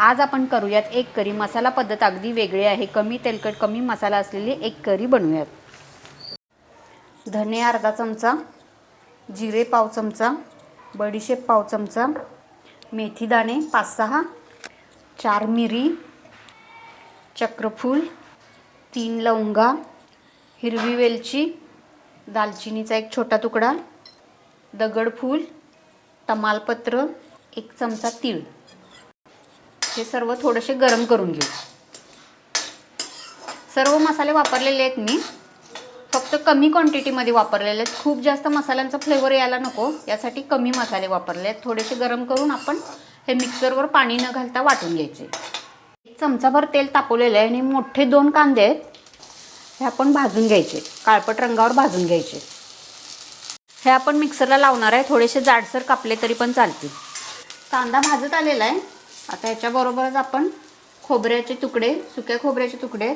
आज आपण करूयात एक करी. मसाला पद्धत अगदी वेगळी आहे. कमी तेलकट कमी मसाला असलेली एक करी बनवूयात. धने अर्धा चमचा जिरे पाव चमचा बडीशेप पाव चमचा मेथी दाणे पाच सहा चार मिरी चक्रफूल तीन लवंगा हिरवी वेलची दालचिनीचा एक छोटा तुकडा दगडफूल तमालपत्र एक चमचा तीळ. हे सर्व थोडेसे गरम करून घेऊ. सर्व मसाले वापरलेले आहेत मी. फक्त कमी क्वांटिटीमध्ये वापरलेले आहेत. खूप जास्त मसाल्यांचा फ्लेवर यायला नको. यासाठी कमी मसाले वापरले आहेत. थोडेसे गरम करून आपण हे मिक्सरवर पाणी न घालता वाटून घ्यायचे. एक चमचाभर तेल तापवलेलं आहे आणि मोठे दोन कांदे आहेत. हे आपण भाजून घ्यायचे. काळपट रंगावर भाजून घ्यायचे. हे आपण मिक्सरला लावणार आहे. थोडेसे जाडसर कापले तरी पण चालतील. कांदा भाजत आलेला आहे. आता ह्याच्याबरोबरच आपण खोबऱ्याचे तुकडे सुक्या खोबऱ्याचे तुकडे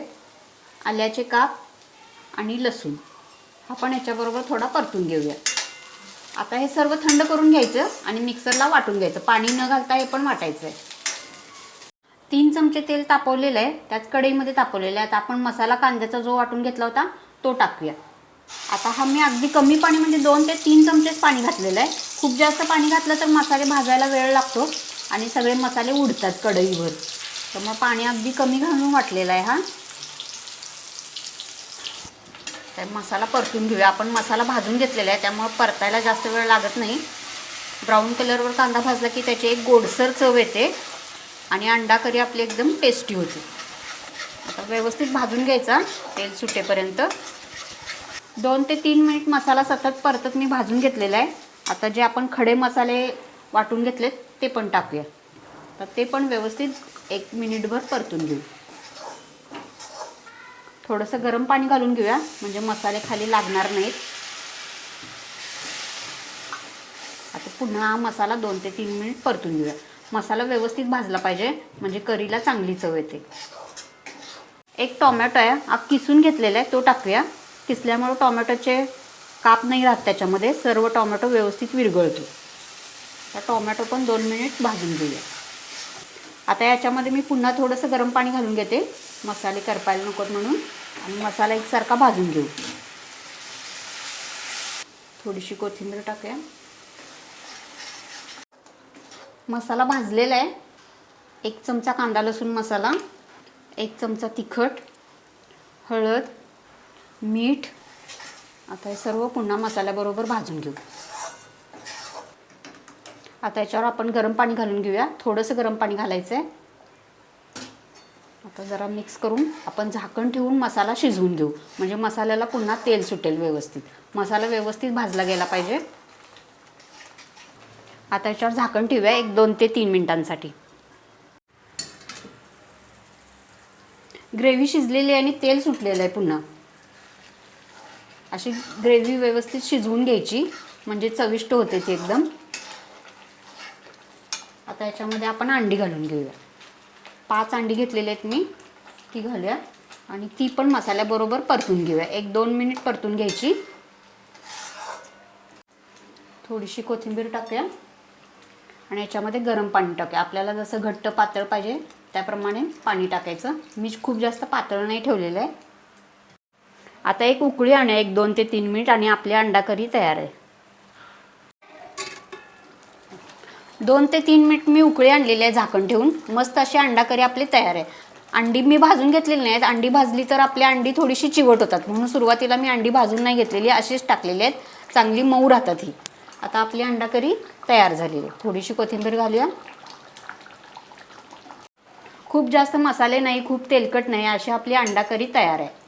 आल्याचे काप आणि लसूण. आपण ह्याच्याबरोबर थोडा परतून घेऊया. आता हे सर्व थंड करून घ्यायचं आणि मिक्सरला वाटून घ्यायचं. पाणी न घालता हे पण वाटायचं आहे तीन चमचे तेल तापवलेलं आहे. त्याच कढईमध्ये तापवलेलं आहे. आता आपण मसाला कांद्याचा जो वाटून घेतला होता तो टाकूया. आता हा मी अगदी कमी पाणी म्हणजे दोन ते तीन चमचेच पाणी घातलेलं आहे. खूप जास्त पाणी घातलं तर मसाले भाजायला वेळ लागतो. आणि सगळे मसाले उडतात कढईवर. तर मग पाणी अगदी कमी घालून वाटलेलं आहे हा. तर मसाला परतून घेऊया. आपण मसाला भाजून घेतलेला आहे त्यामुळे परतायला जास्त वेळ लागत नाही. ब्राऊन कलरवर कांदा भाजला की त्याची एक गोडसर चव येते आणि अंडा करी आपली एकदम टेस्टी होते. आता व्यवस्थित भाजून घ्यायचा तेल सुटेपर्यंत. दोन ते तीन मिनिट मसाला सतत परतत मी भाजून घेतलेला आहे. आता जे आपण खडे मसाले वाटून घेतलेत ते पण टाकूया. तर ते पण व्यवस्थित एक मिनिटभर परतून घेऊ. थोडंसं गरम पाणी घालून घेऊया म्हणजे मसाले खाली लागणार नाहीत. आता पुन्हा हा मसाला दोन ते तीन मिनिट परतून घेऊया. मसाला व्यवस्थित भाजला पाहिजे म्हणजे करीला चांगली चव येते. एक टोमॅटो आहे हा किसून घेतलेला आहे तो टाकूया. किसल्यामुळे टोमॅटोचे काप नाही राहत त्याच्यामध्ये सर्व टोमॅटो व्यवस्थित विरघळतो. आता टोमॅटो पण दोन मिनिट भाजून घेऊया. आता याच्यामध्ये मी पुन्हा थोडंसं गरम पाणी घालून घेते. मसाले करपायला नकोत म्हणून. आणि मसाला एकसारखा भाजून घेऊ. थोडीशी कोथिंबीर टाकूया. मसाला भाजलेला आहे. एक चमचा कांदा लसूण मसाला एक चमचा तिखट हळद मीठ. आता हे सर्व पुन्हा मसाल्याबरोबर भाजून घेऊ. आता याच्यावर आपण गरम पाणी घालून घेऊया. थोडंसं गरम पाणी घालायचं आहे आता जरा मिक्स करून आपण झाकण ठेवून मसाला शिजवून घेऊ. म्हणजे मसाल्याला पुन्हा तेल सुटेल व्यवस्थित. मसाला व्यवस्थित भाजला गेला पाहिजे. आता याच्यावर झाकण ठेवूया एक दोन ते तीन मिनिटांसाठी. ग्रेव्ही शिजलेली आहे आणि तेल सुटलेलं आहे पुन्हा. अशी ग्रेव्ही व्यवस्थित शिजवून घ्यायची. म्हणजे चविष्ट होते ती एकदम. आता याच्यामध्ये आपण अंडी घालून घेऊया. पाच अंडी घेतलेले आहेत मी ती घालूया. आणि ती पण मसाल्याबरोबर परतून घेऊया. एक दोन मिनिट परतून घ्यायची. थोडीशी कोथिंबीर टाकूया. आणि याच्यामध्ये गरम पाणी टाकूया. आपल्याला जसं घट्ट पातळ पाहिजे त्याप्रमाणे पाणी टाकायचं. मी खूप जास्त पातळ नाही ठेवलेलं आहे. आता एक उकळी आणूया एक दोन ते तीन मिनिट आणि आपली अंडा करी तयार आहे. दोन ते तीन मिनिट मी उकळी आणलेली आहे झाकण ठेवून. मस्त अशी अंडा करी आपली तयार आहे. अंडी मी भाजून घेतलेली नाहीत. अंडी भाजली तर आपली अंडी थोडीशी चिवट होतात. म्हणून सुरुवातीला मी अंडी भाजून नाही घेतलेली अशीच टाकलेली आहेत. चांगली मऊ राहतात ही. आता आपली अंडा करी तयार झालेली आहे. थोडीशी कोथिंबीर घालूया. खूप जास्त मसाले नाही खूप तेलकट नाही अशी आपली अंडा करी तयार आहे.